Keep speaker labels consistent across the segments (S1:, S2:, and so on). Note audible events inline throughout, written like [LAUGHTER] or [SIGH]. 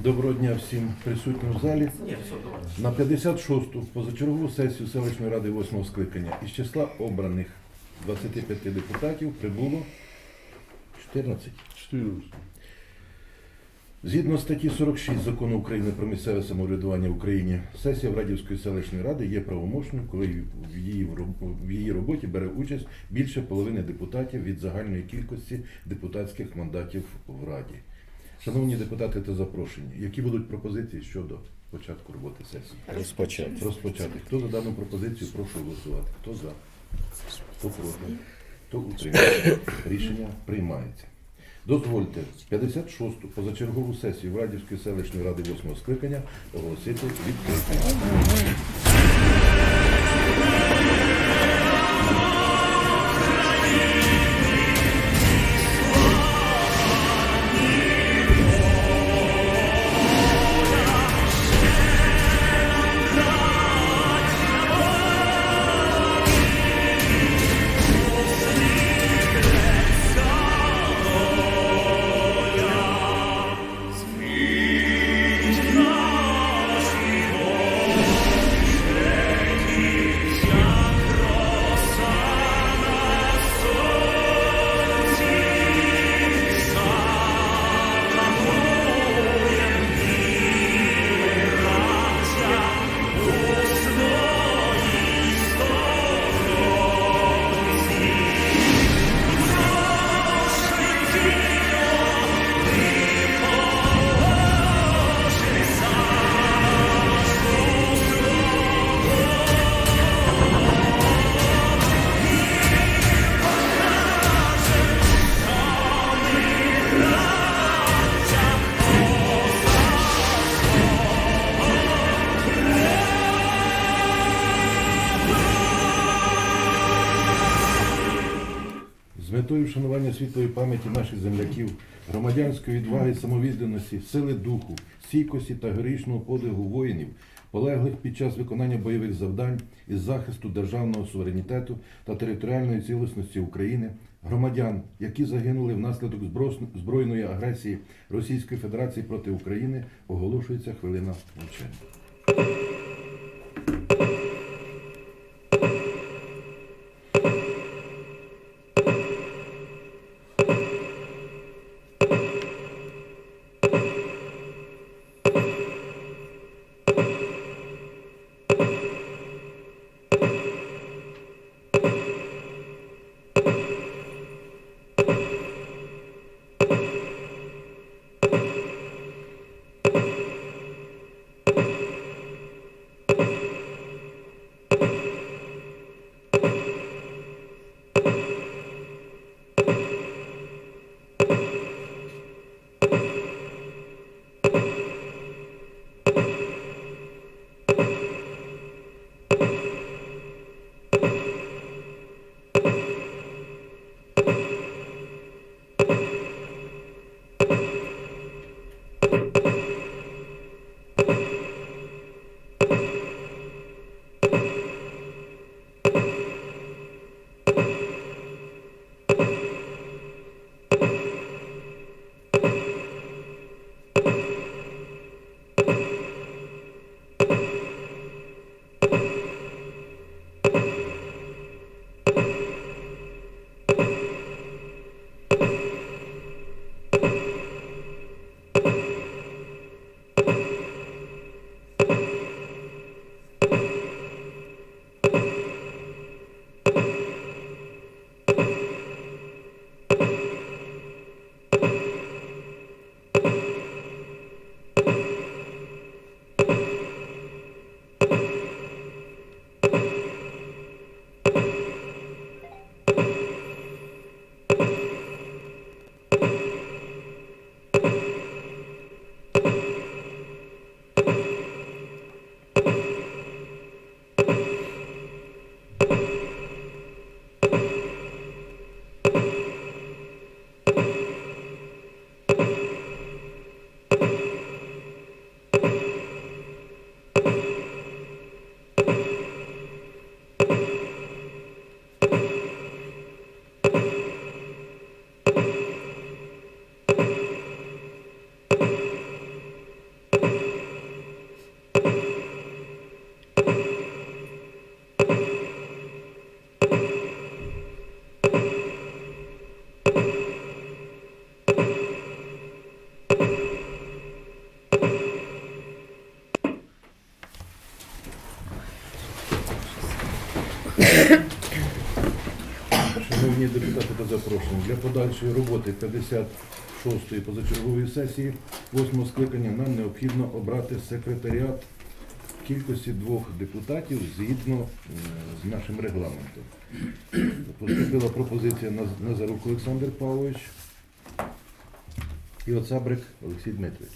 S1: Доброго дня всім присутнім в залі. На 56-ту позачергову сесію селищної ради 8-го скликання із числа обраних 25 депутатів прибуло 14.
S2: 14.
S1: Згідно статті 46 закону України про місцеве самоврядування в Україні, сесія Врадівської селищної ради є правомочною, коли в її, в її роботі бере участь більше половини депутатів від загальної кількості депутатських мандатів в Раді. Шановні депутати та запрошені, які будуть пропозиції щодо початку роботи сесії?
S3: Розпочати.
S1: Розпочати. Хто за дану пропозицію, прошу голосувати. Хто за? Хто проти? Хто утримується? Рішення приймається. Дозвольте 56-ту позачергову сесію Врадівської селищної ради 8 скликання оголосити відкритою. Вшанування світлої пам'яті наших земляків, громадянської відваги, самовідданості, сили духу, стійкості та героїчного подвигу воїнів, полеглих під час виконання бойових завдань із захисту державного суверенітету та територіальної цілісності України, громадян, які загинули внаслідок збройної агресії Російської Федерації проти України, оголошується хвилина мовчання. you Шановні депутати та запрошені, для подальшої роботи 56-ї позачергової сесії 8 скликання нам необхідно обрати секретаріат кількості двох депутатів згідно е, з нашим регламентом. Поступила пропозиція Наз- Назарук Олександр Павлович і Оцабрик Олексій Дмитрович.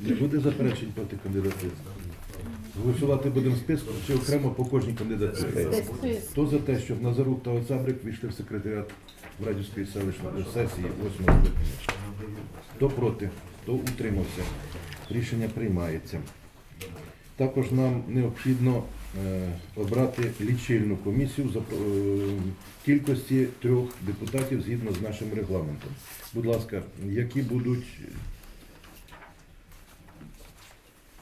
S1: Не буде заперечень проти кандидатури? Голосувати будемо списком чи окремо по кожній кандидатурі? Хто за те, щоб Назарук та Оцабрик війшли в секретаріат Радівської селищної сесії 8 скликання? Хто проти, хто утримався? Рішення приймається. Також нам необхідно е, обрати лічильну комісію за е, кількості трьох депутатів згідно з нашим регламентом. Будь ласка, які будуть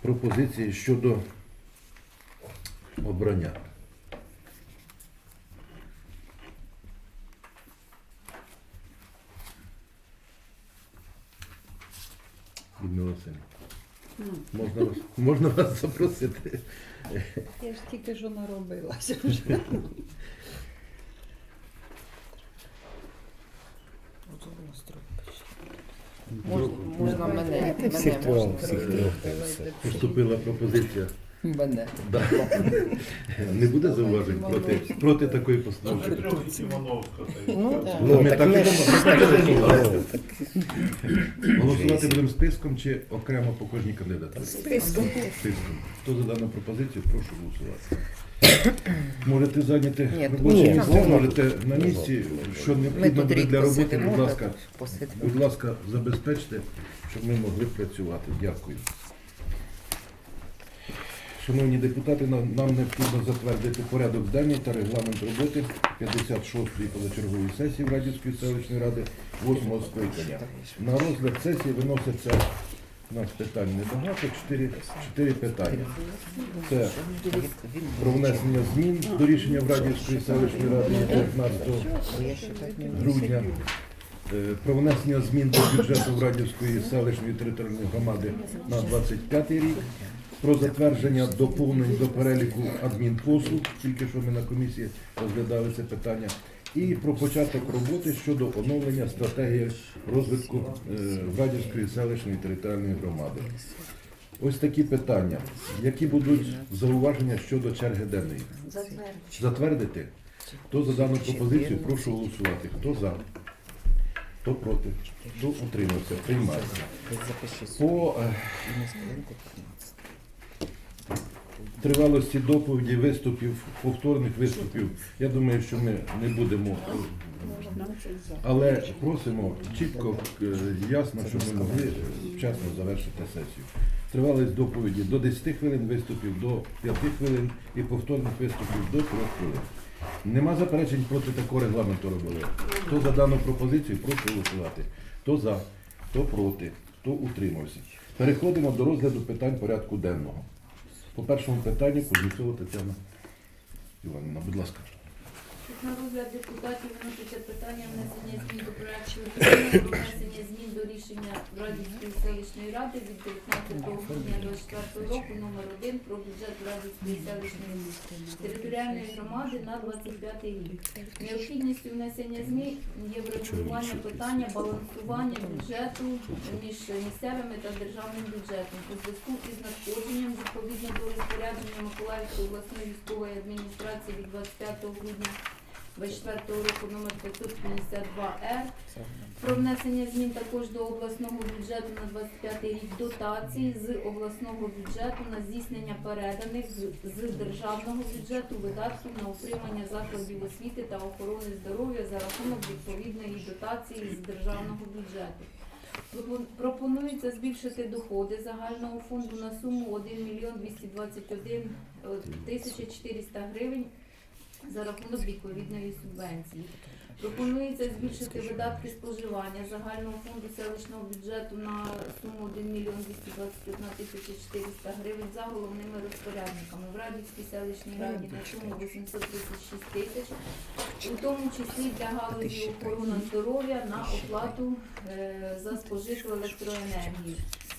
S1: пропозиції щодо обрання? Людмила Можна вас, можна вас запросити.
S4: Я ж тільки що наробилася вже. [LAUGHS]
S2: Можна, можна мене,
S3: Всіх трьох,
S2: можна.
S3: всіх трьох.
S1: Поступила пропозиція.
S2: Мене.
S1: Да. Не буде зауважень проти, проти такої постановки.
S2: Ну, так.
S1: Ну, ми
S3: так
S1: так
S3: ми
S1: і
S3: ж-
S1: домовилися.
S3: Ну,
S1: Голосувати будемо списком чи окремо по кожній кандидатурі?
S4: Списком.
S1: Списком. Хто за дану пропозицію, прошу голосувати. Можете зайняти робоче місце,
S3: можна.
S1: можете на місці, що
S2: Ми
S1: необхідно
S2: тут
S1: буде для роботи, будь ласка,
S2: посидимо.
S1: будь ласка, забезпечте, щоб ми могли працювати. Дякую. Шановні депутати, нам необхідно затвердити порядок денний та регламент роботи 56-ї позачергової сесії Радівської селищної ради 8-го скликання. На розгляд сесії виносяться у нас питань небагато, 4, 4 питання. Це про внесення змін до рішення в Радівської селищної ради від 19 грудня. Е, Про внесення змін до бюджету Радівської селищної територіальної громади на 25 рік. Про затвердження доповнень до переліку адмінпослуг, тільки що ми на комісії розглядали це питання. І про початок роботи щодо оновлення стратегії розвитку е, Радівської селищної територіальної громади. Ось такі питання. Які будуть зауваження щодо черги денної? Затвердити? Хто за дану пропозицію, прошу голосувати. Хто за? Хто проти? Хто утримався? Приймається. По е, тривалості доповіді, виступів, повторних виступів, я думаю, що ми не будемо. Але просимо чітко, е, ясно, щоб ми могли вчасно завершити сесію. Тривалість доповіді до 10 хвилин виступів, до 5 хвилин і повторних виступів до 3 хвилин. Нема заперечень проти такого регламенту робили. Хто за дану пропозицію, прошу голосувати. Хто за, хто проти, хто утримався. Переходимо до розгляду питань порядку денного. По першому питанню Кузнєцова Тетяна Іванівна, будь ласка.
S5: На розгляд депутатів виноситься питання внесення змін до рішення про внесення змін до рішення Радівської селищної ради від 19 грудня 24 року номер 1 про бюджет Радівської селищної територіальної громади на 25 рік. Необхідністю внесення змін є врегулювання питання балансування бюджету між місцевими та державним бюджетом у зв'язку із надходженням відповідно до розпорядження Миколаївської обласної військової адміністрації від 25 грудня 24 року номер 552-Р про внесення змін також до обласного бюджету на 25 рік дотації з обласного бюджету на здійснення переданих з, з державного бюджету видатків на утримання закладів освіти та охорони здоров'я за рахунок відповідної дотації з державного бюджету. Пропонується збільшити доходи загального фонду на суму 1 мільйон 221 тисяча 400 гривень за рахунок відповідної субвенції. Пропонується збільшити видатки споживання загального фонду селищного бюджету на суму 1 мільйон 221 тисяча 400 гривень за головними розпорядниками в Радівській селищній раді на суму 836 тисяч, у тому числі для галузі охорони здоров'я на оплату е, за спожиту електроенергію.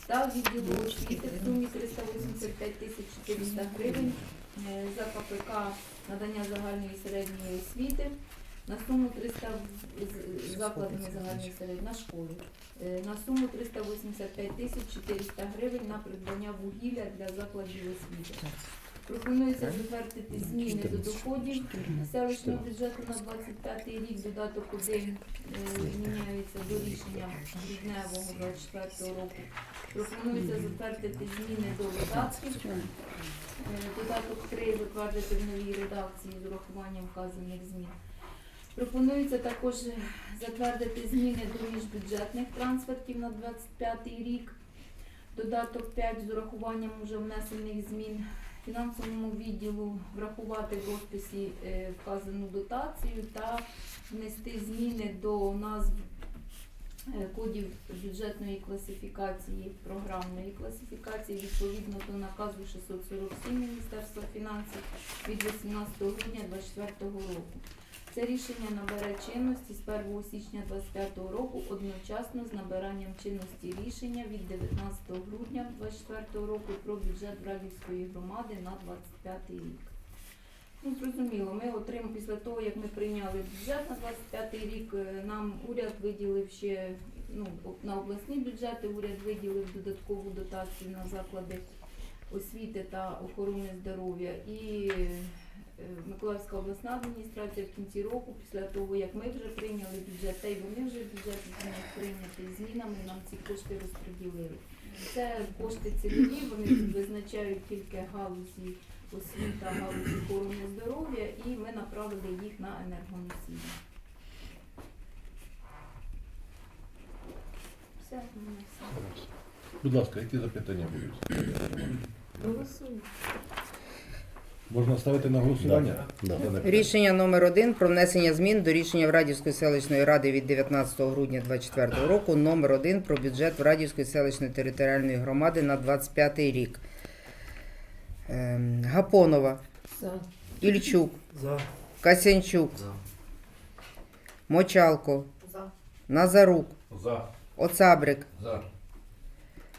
S5: та відділу освіти в сумі 385 тисяч 400 гривень за КПК надання загальної і середньої освіти на суму 300 з- закладами загальної середньої на школі. Е, На суму 385 тисяч 400 гривень на придбання вугілля для закладів освіти. Пропонується затвердити зміни до доходів селищного бюджету на 25 рік. Додаток 1 е, міняється до рішення грудневого 24 року. Пропонується затвердити зміни до видатків. Е, Додаток 3 затвердити в новій редакції з урахуванням вказаних змін. Пропонується також затвердити зміни до міжбюджетних трансфертів на 25 рік. Додаток 5 з урахуванням уже внесених змін. Фінансовому відділу врахувати в розписі е, вказану дотацію та внести зміни до назв е, кодів бюджетної класифікації, програмної класифікації відповідно до наказу 647 Міністерства фінансів від 18 грудня 2024 року. Це рішення набере чинності з 1 січня 2025 року одночасно з набиранням чинності рішення від 19 грудня 2024 року про бюджет Брадівської громади на 25 рік. Ну, зрозуміло, ми отримали після того, як ми прийняли бюджет на 25 рік, е, нам уряд виділив ще ну, на обласні бюджети, уряд виділив додаткову дотацію на заклади освіти та охорони здоров'я. І Миколаївська обласна адміністрація в кінці року, після того, як ми вже прийняли бюджет, та й вони вже бюджет прийняти змінами, нам ці кошти розподілили. Це кошти цільові, вони визначають тільки галузі освіта, галузі охорони здоров'я, і ми направили їх на енергоносії. Все, все.
S1: Будь ласка, які запитання будуть?
S5: Голосуємо.
S1: Можна ставити на голосування?
S3: Да. Рішення номер 1 про внесення змін до рішення Врадівської селищної ради від 19 грудня 2024 року номер 1 про бюджет Врадівської селищної територіальної громади на 25 рік. Ем, Гапонова,
S2: За.
S3: Ільчук,
S2: За.
S3: Касянчук,
S2: За.
S3: Мочалко,
S5: За.
S3: Назарук,
S1: За.
S3: Оцабрик,
S1: За.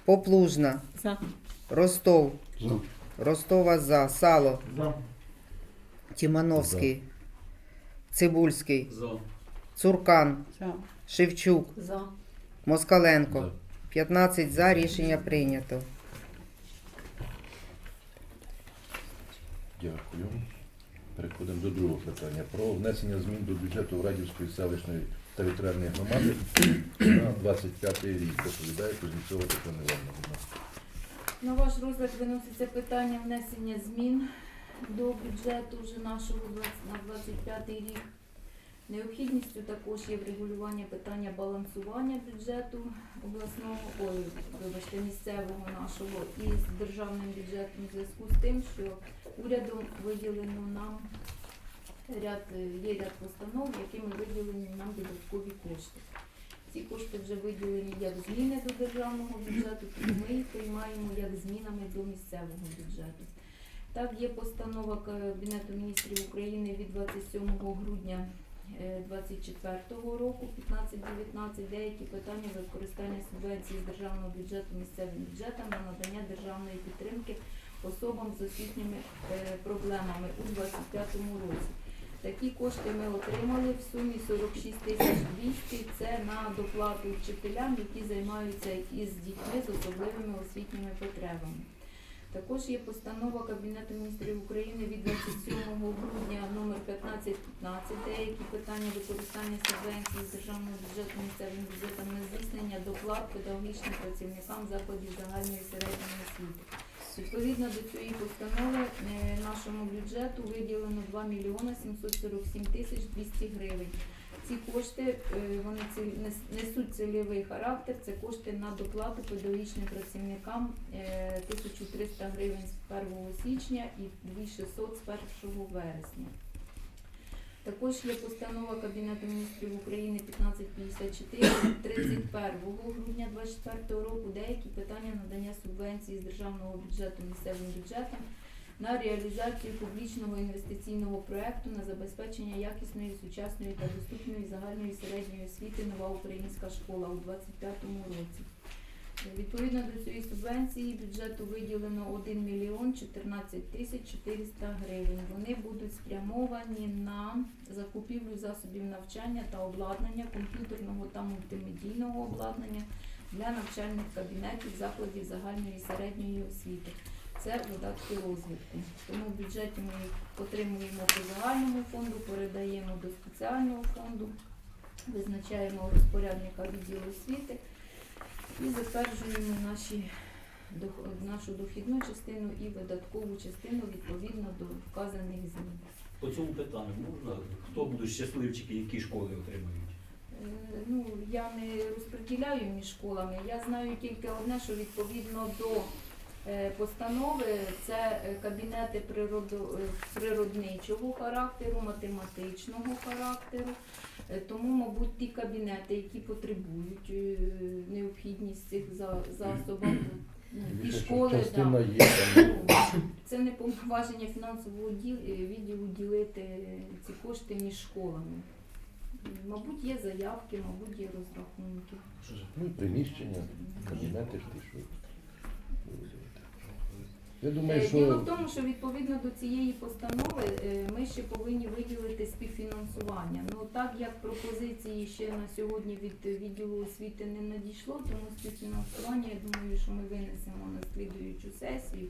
S3: Поплужна,
S4: За.
S3: Ростов,
S1: За.
S3: Ростова за, Сало,
S2: За.
S3: Тімановський, Цибульський,
S2: За.
S3: Цуркан,
S4: За.
S3: Шевчук,
S5: За.
S3: Москаленко.
S1: За.
S3: 15 за рішення прийнято.
S1: Дякую. Переходимо до другого питання. Про внесення змін до бюджету Радівської селищної територіальної громади на 25 рік. Доповідає Кузнєцова Тетяна Івановна.
S5: На ваш розгляд виноситься питання внесення змін до бюджету вже нашого 20 на 25 рік. Необхідністю також є врегулювання питання балансування бюджету обласного, ой, вибачте, місцевого нашого із державним бюджетом в зв'язку з тим, що урядом виділено нам ряд, е, є ряд постанов, якими виділені нам додаткові кошти. Ці кошти вже виділені як зміни до державного бюджету, тому ми їх приймаємо як змінами до місцевого бюджету. Так, є постанова Кабінету міністрів України від 27 грудня 2024 року 15-19 деякі питання використання субвенцій з державного бюджету місцевим бюджетам на надання державної підтримки особам з освітніми е, проблемами у 2025 році. Такі кошти ми отримали в сумі 46 тисяч 200. Це на доплату вчителям, які займаються із дітьми з особливими освітніми потребами. Також є постанова Кабінету міністрів України від 27 грудня номер 1515, деякі питання використання субвенцій з державного бюджету місцевим бюджетом на здійснення доплат педагогічним працівникам закладів загальної середньої освіти. Відповідно до цієї постанови е, нашому бюджету виділено 2 мільйони 747 тисяч 200 гривень. Ці кошти е, вони несуть цільовий характер. Це кошти на доплату педагогічним працівникам е, 1300 гривень з 1 січня і 2600 з 1 вересня. Також є постанова Кабінету міністрів України 1554 від 31 грудня 2024 року. Деякі питання надання субвенції з державного бюджету місцевим бюджетам на реалізацію публічного інвестиційного проекту на забезпечення якісної, сучасної та доступної загальної середньої освіти Нова українська школа у 2025 році. Відповідно до цієї субвенції бюджету виділено 1 мільйон 14 тисяч 400 гривень. Вони будуть спрямовані на закупівлю засобів навчання та обладнання, комп'ютерного та мультимедійного обладнання для навчальних кабінетів закладів загальної і середньої освіти. Це видатки розвитку. Тому в бюджеті ми отримуємо по загальному фонду, передаємо до спеціального фонду, визначаємо розпорядника відділу освіти і затверджуємо наші, нашу дохідну частину і видаткову частину відповідно до вказаних змін.
S6: По цьому питанню можна, хто будуть щасливчики, які школи отримають?
S5: Е, Ну, я не розподіляю між школами. Я знаю тільки одне, що відповідно до постанови це е, кабінети е, природничого характеру, математичного характеру. Е, Тому, мабуть, ті кабінети, які потребують е, необхідність цих за- засобів, ну,
S1: Більше,
S5: школи, да. Це не повноваження фінансового діл- е, відділу ділити ці кошти між школами. Мабуть, є заявки, мабуть, є розрахунки.
S1: Ну, приміщення, кабінети ж що. Я думаю,
S5: що... Діло в тому, що відповідно до цієї постанови е, ми ще повинні виділити співфінансування. Ну так як пропозиції ще на сьогодні від відділу освіти не надійшло, тому співфінансування, я думаю, що ми винесемо на слідуючу сесію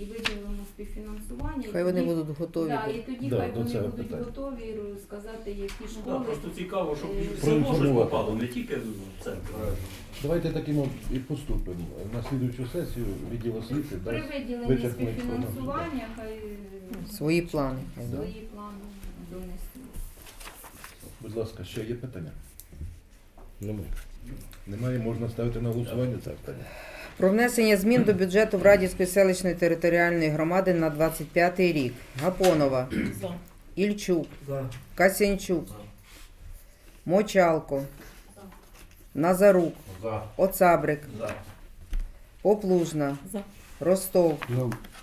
S5: і виділимо співфінансування.
S3: Хай вони будуть готові.
S5: Да,
S3: до-
S5: і тоді
S1: Да,
S5: хай
S1: до
S5: вони
S1: цього
S5: будуть
S1: питання.
S5: готові сказати, які
S6: Ну,
S5: школи.
S6: да, просто цікаво, щоб
S5: Е,
S6: і село щось
S1: Проінформувати.
S6: попало, не тільки в центр.
S1: давайте таким от і поступимо. На слідуючу сесію відділ освіти
S5: При
S1: дасть
S5: виділенні
S1: вичерпну
S5: співфінансування хай
S3: Свої плани. хай, да.
S5: свої плани донесуть.
S1: Будь ласка, ще є питання?
S7: Немає.
S1: Немає, можна ставити на голосування це питання.
S3: Про внесення змін до бюджету Врадівської селищної територіальної громади на 25 рік. Гапонова, Ільчук, Касянчук, Мочалко, Назарук, Оцабрик, Поплужна, Ростов,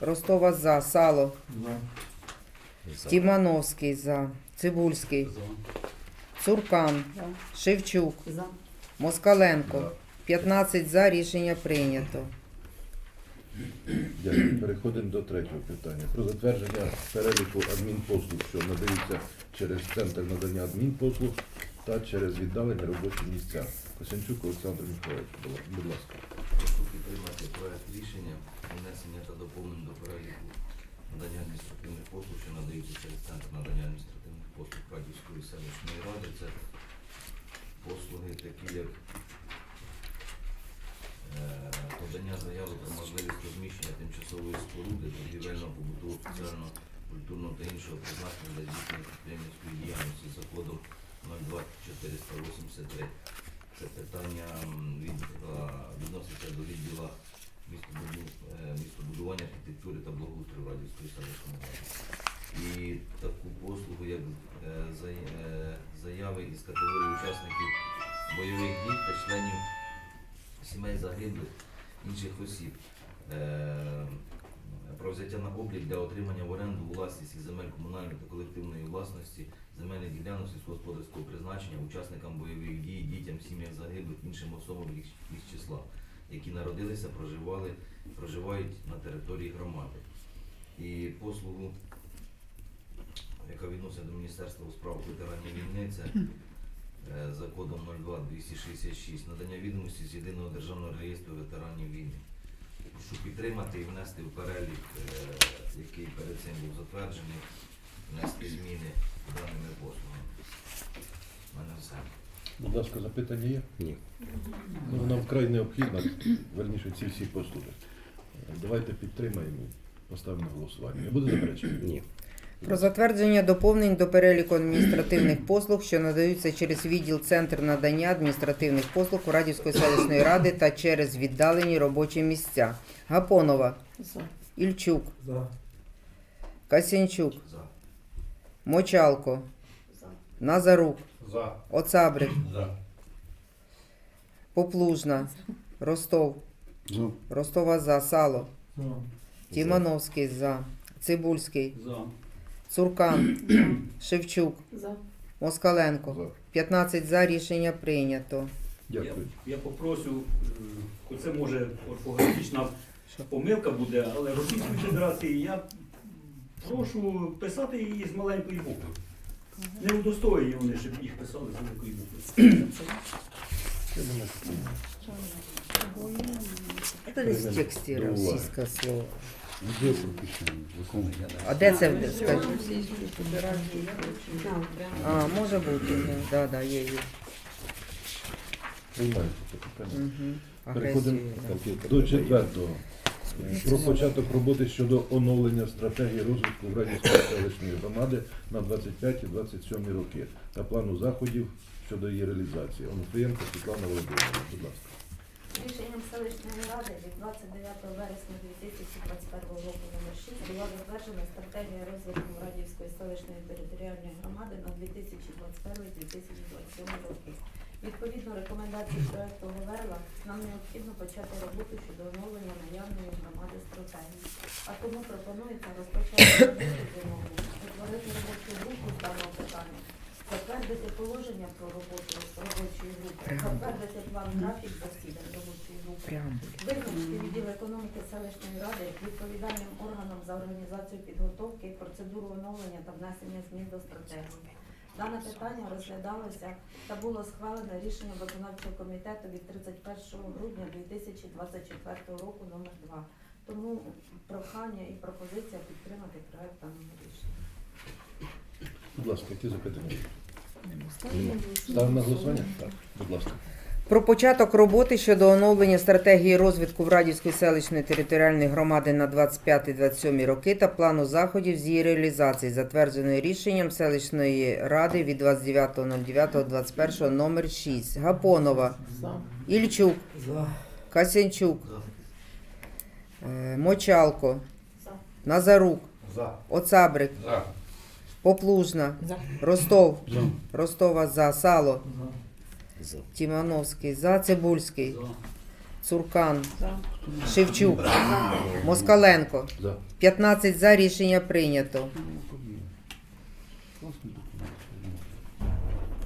S3: Ростова за, Сало, Тімановський за, Цибульський, Цуркан, Шевчук, Москаленко. 15 за рішення прийнято.
S1: Дякую. Переходимо до третього питання. Про затвердження переліку адмінпослуг, що надаються через центр надання адмінпослуг та через віддалені робочі місця. Косянчук Олександр Михайлович, будь ласка.
S8: Прошу підтримати проект рішення внесення та доповнення до переліку надання адміністративних послуг, що надаються через центр надання адміністративних послуг Радівської селищної ради. Це послуги такі, як подання заяви про можливість розміщення тимчасової споруди торгівельного побутового соціального культурного та іншого призначення для здійснення підприємницької діяльності за кодом 02483. Це питання від, е, відноситься до відділу е, містобудування, архітектури та благоустрою Радівської селищної. І таку послугу, як е, е, заяви із категорії учасників бойових дій та членів сімей загиблих інших осіб. Е, Про взяття на облік для отримання в оренду власність земель комунальної та колективної власності земельних ділянок сільськогосподарського призначення учасникам бойових дій, дітям, сім'ях загиблих, іншим особам їх числа, які народилися, проживали, проживають на території громади. І послугу, яка відноситься до Міністерства у справах ветеранів війни, це за кодом 02-266, надання відомості з єдиного державного реєстру ветеранів війни. Прошу підтримати і внести в перелік, е, який перед цим був затверджений, внести зміни даними послугами. У мене все.
S1: Будь ласка, запитання є?
S7: Ні.
S1: Ну, вона вкрай необхідна, верніше ці всі послуги. Давайте підтримаємо і поставимо на голосування. Не буде заперечень?
S7: Ні.
S3: Про затвердження доповнень до переліку адміністративних послуг, що надаються через відділ Центр надання адміністративних послуг Радівської селищної ради та через віддалені робочі місця. Гапонова, Ільчук, Касянчук,
S8: За.
S3: Мочалко, Назарук,
S6: За.
S3: Оцабрик,
S6: За.
S3: Поплужна, Ростов, Ростова за, Сало, Тімановський за, Цибульський,
S6: За.
S3: Цуркан, [CLEARS THROAT] Шевчук, Москаленко.
S1: За.
S3: 15 за рішення прийнято.
S1: Дякую.
S6: я попросю, е, оце може орфографічна помилка буде, але Російської Федерації я прошу писати її з маленької букви. Не удостоює вони, щоб їх писали з великої букви.
S1: Я
S3: Це десь в тексті російське слово.
S7: Де прописано? В якому?
S3: А де це? Скажи?
S4: Я хочу.
S3: А, може бути, да, да, да, є, є.
S1: приймається питання.
S3: Угу.
S1: Переходимо до четвертого. Е, Про початок роботи щодо оновлення стратегії розвитку Радівської селищної громади на 25-27 роки та плану заходів щодо її реалізації. Онуфрієнко Світлана Володимирівна, будь ласка.
S9: Рішенням селищної ради від 29 вересня 2021 року номер 6 була затверджена стратегія розвитку Радівської селищної територіальної громади на 2021-2027 роки. Відповідно рекомендацій проекту Говерла нам необхідно почати роботу щодо оновлення наявної громади стратегії. А тому пропонується розпочати роботу з оновлення, утворити робочу групу з даного питання, затвердити положення про роботу робочої групи, затвердити план графік засідань робочої групи. Визначити відділ економіки селищної ради відповідальним органом за організацію підготовки, процедуру оновлення та внесення змін до стратегії. Дане питання розглядалося та було схвалене рішенням виконавчого комітету від 31 грудня 2024 року номер 2. Тому прохання і пропозиція підтримати проект даного рішення.
S1: Будь ласка, які запитання? Ставимо на голосування? Так, будь ласка.
S3: Про початок роботи щодо оновлення стратегії розвитку в Радівської селищної територіальної громади на 25-27 роки та плану заходів з її реалізації, затвердженої рішенням селищної ради від 29.09.21 номер 6. Гапонова, Ільчук, Касянчук, е, Мочалко,
S9: За.
S3: Назарук,
S2: За.
S3: Оцабрик,
S2: За.
S3: Поплужна, Ростов, Ростова за, Сало, Тімановський за, Цибульський,
S6: За.
S3: Цуркан,
S4: За.
S3: Шевчук, Москаленко.
S1: За.
S3: 15 за рішення прийнято.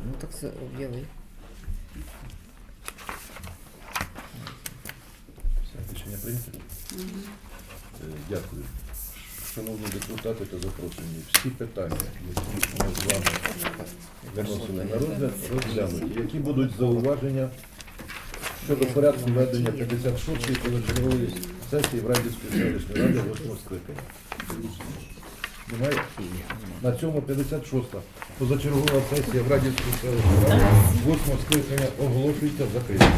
S3: Ну так це об'яви.
S1: Рішення прийнято? Е, Дякую. Шановні депутати та запрошені, всі питання, які ми з вами виносили на розгляд, розглянуті. Які будуть зауваження щодо порядку ведення 56-ї позачергової сесії в Радівської селищної ради 8 скликання? Немає? На цьому 56-та позачергова сесія в Радівської селищної ради 8 скликання оголошується закритою.